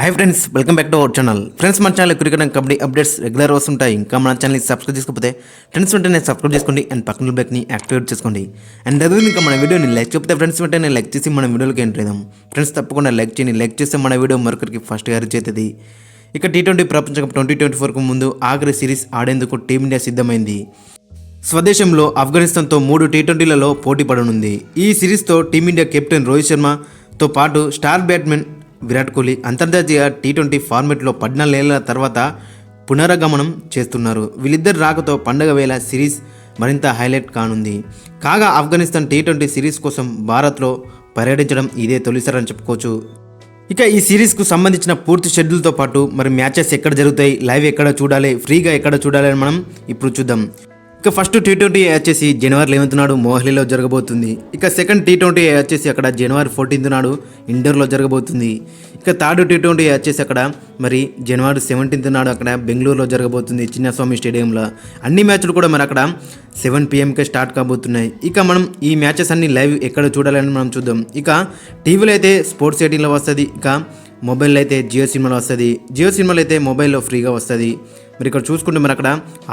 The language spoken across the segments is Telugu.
Hi friends welcome back to our channel friends మన channel cricket and kabaddi updates regular వస్తుంటాయి. ఇంకా మన ఛానల్ని సబ్స్క్రైబ్ చేసుకోకపోతే ఫ్రెండ్స్ వెంటనే సబ్స్క్రైబ్ చేసుకోండి అండ్ పక్కన బ్యాక్ని యాక్టివేట్ చేసుకోండి. అండ్ అదే ఇంకా మన వీడియోని లైక్ చెప్తే ఫ్రెండ్స్ వెంటనే లైక్ చేసి మన వీడియోకి ఎంటర్ అయిదాం ఫ్రెండ్స్ తప్పకుండా లైక్ చేయండి. లైక్ చేస్తే మన వీడియో మరొకరికి ఫస్ట్గా రీచ్ అవుతుంది. ఇక టీ ట్వంటీ ప్రపంచ కప్ ట్వంటీ ట్వంటీ ఫోర్కు ముందు ఆఖరి సిరీస్ ఆడేందుకు టీమిండియా సిద్ధమైంది. స్వదేశంలో ఆఫ్ఘనిస్తాన్తో మూడు టీ ట్వంటీలలో పోటీ పడనుంది. ఈ సిరీస్తో టీమిండియా కెప్టెన్ రోహిత్ శర్మతో పాటు స్టార్ బ్యాట్స్మెన్ విరాట్ కోహ్లీ అంతర్జాతీయ టీ ట్వంటీ ఫార్మెట్లో పద్నాలుగేళ్ళ తర్వాత పునరగమనం చేస్తున్నారు. వీళ్ళిద్దరు రాకతో పండగ వేళ సిరీస్ మరింత హైలైట్ కానుంది. కాగా ఆఫ్ఘనిస్తాన్ టీ ట్వంటీ సిరీస్ కోసం భారత్లో పర్యటించడం ఇదే తొలిసారని చెప్పుకోవచ్చు. ఇక ఈ సిరీస్కు సంబంధించిన పూర్తి షెడ్యూల్తో పాటు మరి మ్యాచెస్ ఎక్కడ జరుగుతాయి లైవ్ ఎక్కడ చూడాలి ఫ్రీగా ఎక్కడ చూడాలి అని మనం ఇప్పుడు చూద్దాం. ఇక ఫస్ట్ టీ ట్వంటీ వచ్చేసి జనవరి లెవెన్త్ నాడు మోహ్లీలో జరగబోతుంది. ఇక సెకండ్ టీ ట్వంటీ వచ్చేసి అక్కడ జనవరి ఫోర్టీన్త్ నాడు ఇండోర్లో జరగబోతుంది. ఇక థర్డ్ టీ ట్వంటీ వచ్చేసి అక్కడ మరి జనవరి సెవెంటీన్త్ నాడు అక్కడ బెంగళూరులో జరగబోతుంది చిన్నస్వామి స్టేడియంలో. అన్ని మ్యాచ్లు కూడా మరి అక్కడ సెవెన్ పిఎంకే స్టార్ట్ కాబోతున్నాయి. ఇక మనం ఈ మ్యాచెస్ అన్ని లైవ్ ఎక్కడ చూడాలని మనం చూద్దాం. ఇక టీవీలో అయితే స్పోర్ట్స్ ఎయిటీన్లో వస్తుంది. ఇక మొబైల్లో అయితే జియో సినిమాలో వస్తుంది. జియో సినిమాలో అయితే మొబైల్లో ఫ్రీగా వస్తుంది. మరి ఇక్కడ చూసుకుంటే మరి అక్కడ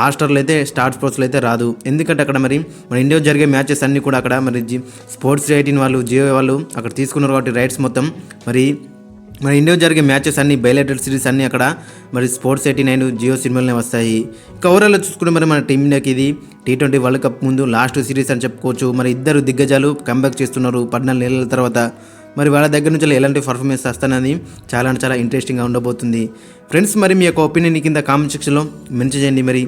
ఆస్టర్లు అయితే స్టార్ స్పోర్ట్స్లో అయితే రాదు. ఎందుకంటే అక్కడ మరి మన ఇండియా జరిగే మ్యాచెస్ అన్నీ కూడా అక్కడ మరి స్పోర్ట్స్ ఎయిటీన్ వాళ్ళు జియో వాళ్ళు అక్కడ తీసుకున్నారు కాబట్టి రైట్స్ మొత్తం. మరి మన ఇండియా జరిగే మ్యాచెస్ అన్ని బయలెటెడ్ సిరీస్ అన్నీ అక్కడ మరి స్పోర్ట్స్ ఎయిటీ నైన్ జియో సినిమాలనే వస్తాయి. ఇక ఓవరాల్ చూసుకుంటే మరి మన టీమిండియాకి ఇది టీ ట్వంటీ వరల్డ్ కప్ ముందు లాస్ట్ సిరీస్ అని చెప్పుకోవచ్చు. మరి ఇద్దరు దిగ్గజాలు కంబ్యాక్ చేస్తున్నారు పద్నాలుగు నెలల తర్వాత. మరి వాళ్ళ దగ్గర నుంచి ఎలాంటి పర్ఫార్మెన్స్ వస్తానని చాలా అంటే చాలా ఇంట్రెస్టింగ్గా ఉండబోతుంది. ఫ్రెండ్స్ మరి మీ యొక్క ఒపీనియన్ కింద కామెంట్ సెక్షన్లో మెన్షన్ చేయండి మరి.